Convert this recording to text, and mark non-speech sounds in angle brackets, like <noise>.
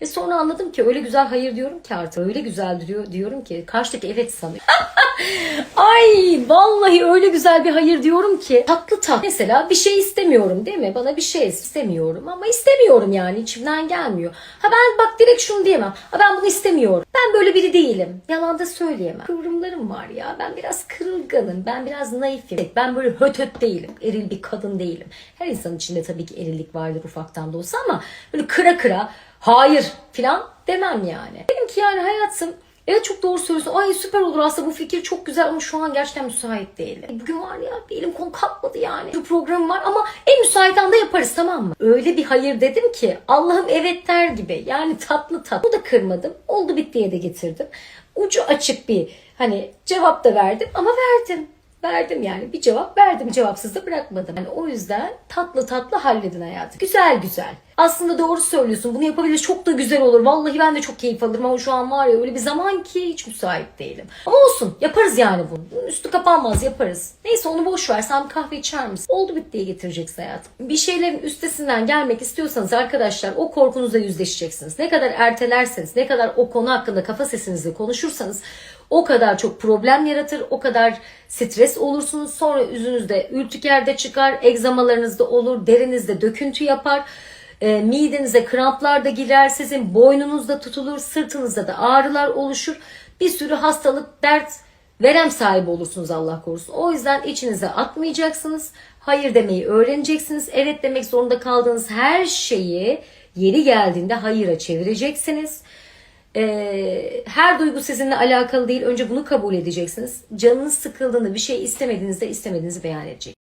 Ve sonra anladım ki öyle güzel hayır diyorum ki artık. Öyle güzel diyor, diyorum ki karşıdaki evet sanıyor. <laughs> Ay vallahi öyle güzel bir hayır diyorum ki tatlı tat. Mesela bir şey istemiyorum değil mi? Bana bir şey istemiyorum ama istemiyorum yani içimden gelmiyor. Ha ben bak direkt şunu diyemem. Ha ben bunu istemiyorum. Ben böyle biri değilim. Yalan da söyleyemem. Kıvrımlarım var ya. Ben biraz kırılganım. Ben biraz naifim. Ben böyle höt höt değilim. Eril bir kadın değilim. Her insanın içinde tabii ki erillik vardır ufaktan da olsa ama böyle kıra kıra hayır filan demem yani. Dedim ki yani hayatım Evet çok doğru söylüyorsun. Ay süper olur aslında bu fikir çok güzel ama şu an gerçekten müsait değilim. Bugün var ya bir elim konu kalkmadı yani. Şu programım var ama en müsait anda yaparız tamam mı? Öyle bir hayır dedim ki Allah'ım evet der gibi. Yani tatlı tatlı. Bu da kırmadım. Oldu bittiye de getirdim. Ucu açık bir hani cevap da verdim ama verdim. Verdim yani bir cevap verdim cevapsız da bırakmadım. Yani o yüzden tatlı tatlı halledin hayatı. Güzel güzel. Aslında doğru söylüyorsun. Bunu yapabilir çok da güzel olur. Vallahi ben de çok keyif alırım ama şu an var ya öyle bir zaman ki hiç müsait değilim. Ama olsun yaparız yani bunu. Bunun üstü kapanmaz yaparız. Neyse onu boş ver. Sen bir kahve içer misin? Oldu bittiye getireceksin hayatım. Bir şeylerin üstesinden gelmek istiyorsanız arkadaşlar o korkunuzla yüzleşeceksiniz. Ne kadar ertelerseniz, ne kadar o konu hakkında kafa sesinizle konuşursanız o kadar çok problem yaratır, o kadar stres olursunuz. Sonra yüzünüzde ürtiker çıkar, egzamalarınızda olur, derinizde döküntü yapar. E, midenize kramplar da girer, sizin boynunuzda tutulur, sırtınızda da ağrılar oluşur. Bir sürü hastalık, dert, verem sahibi olursunuz Allah korusun. O yüzden içinize atmayacaksınız. Hayır demeyi öğreneceksiniz. Evet demek zorunda kaldığınız her şeyi yeri geldiğinde hayıra çevireceksiniz. Ee, her duygu sizinle alakalı değil. Önce bunu kabul edeceksiniz. Canınız sıkıldığında bir şey istemediğinizde istemediğinizi beyan edecek.